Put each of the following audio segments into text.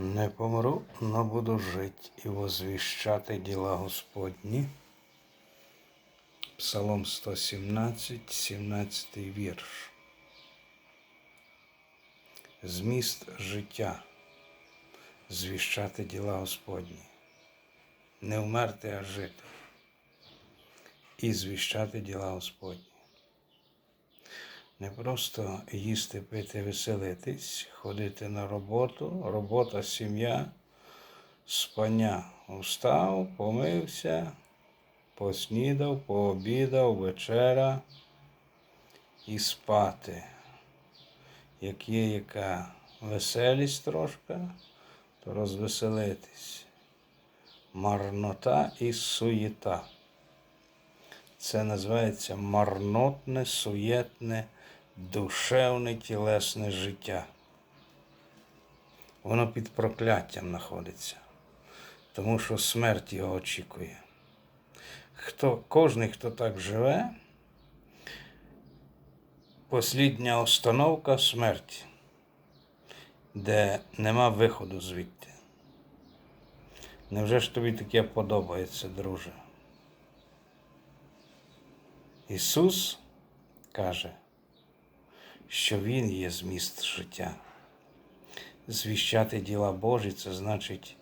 Не помру, но буду жить і возвіщати діла Господні. Псалом 117, 17 вірш. Зміст життя. Звіщати діла Господні. Не вмерти, а жити. І звіщати діла Господні. Не просто їсти, пити, веселитись, ходити на роботу, робота, сім'я, спання. Устав, помився, поснідав, пообідав, вечера і спати. Як є яка веселість трошка, то розвеселитись. Марнота і суєта. Це називається марнотне, суєтне, душевне, тілесне життя. Воно під прокляттям знаходиться, тому що смерть його очікує. Хто, Кожний, хто так живе, послідня установка смерті, де нема виходу звідти. Невже ж тобі таке подобається, друже? Ісус каже, що Він є зміст життя. Звіщати діла Божі це значить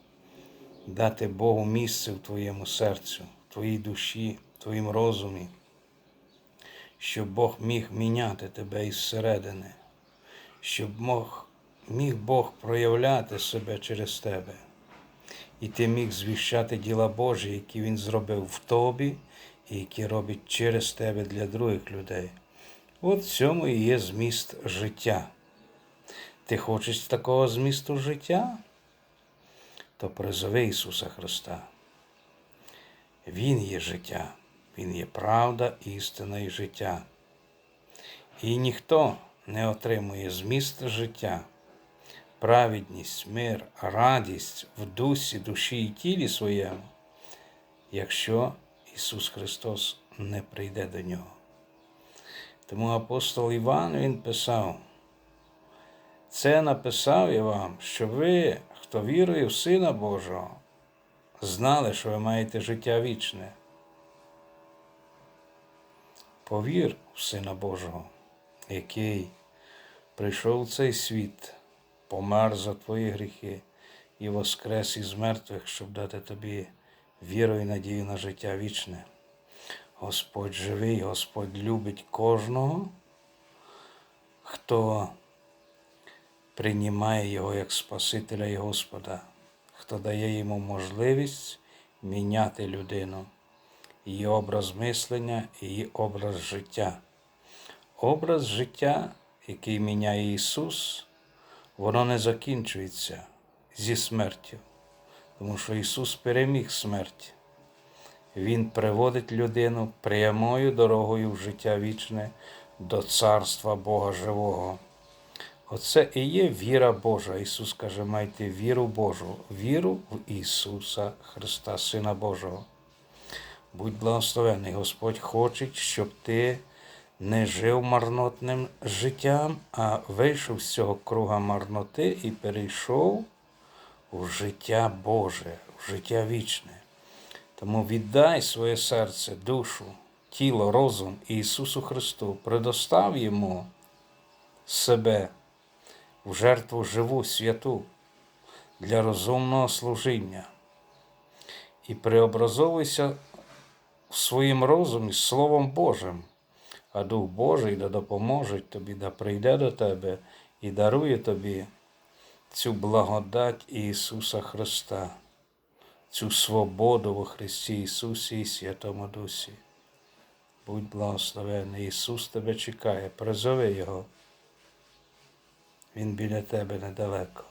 дати Богу місце в твоєму серцю, в твоїй душі, в твоїм розумі, щоб Бог міг міняти тебе із середини, щоб мог, міг Бог проявляти себе через тебе. І ти міг звіщати діла Божі, які Він зробив в тобі і які робить через тебе для других людей. От в цьому і є зміст життя. Ти хочеш такого змісту життя? То призови Ісуса Христа. Він є життя, Він є правда, істина і життя. І ніхто не отримує зміст життя, праведність, мир, радість в дусі, душі і тілі своєму, якщо Ісус Христос не прийде до нього. Тому апостол Іван Він писав, це написав я вам, щоб ви, хто вірує в Сина Божого, знали, що ви маєте життя вічне. Повір в Сина Божого, який прийшов в цей світ, помер за твої гріхи і воскрес із мертвих, щоб дати тобі віру і надію на життя вічне. Господь живий, Господь любить кожного, хто приймає Його як Спасителя і Господа, хто дає йому можливість міняти людину, її образ мислення, її образ життя. Образ життя, який міняє Ісус, воно не закінчується зі смертю, тому що Ісус переміг смерть. Він приводить людину прямою дорогою в життя вічне до Царства Бога Живого. Оце і є віра Божа. Ісус каже, майте віру Божу, віру в Ісуса Христа, Сина Божого. Будь благословений, Господь хоче, щоб ти не жив марнотним життям, а вийшов з цього круга марноти і перейшов у життя Боже, в життя вічне. Тому віддай своє серце, душу, тіло, розум Ісусу Христу, предостав Йому себе в жертву живу, святу для розумного служіння. І преобразовуйся в своїм розумі Словом Божим, а Дух Божий да допоможе тобі, да прийде до тебе і дарує тобі цю благодать Ісуса Христа цю свободу во Христі Ісусі і Святому Дусі. Будь благословений, Ісус тебе чекає, призови Його. Він біля тебе недалеко.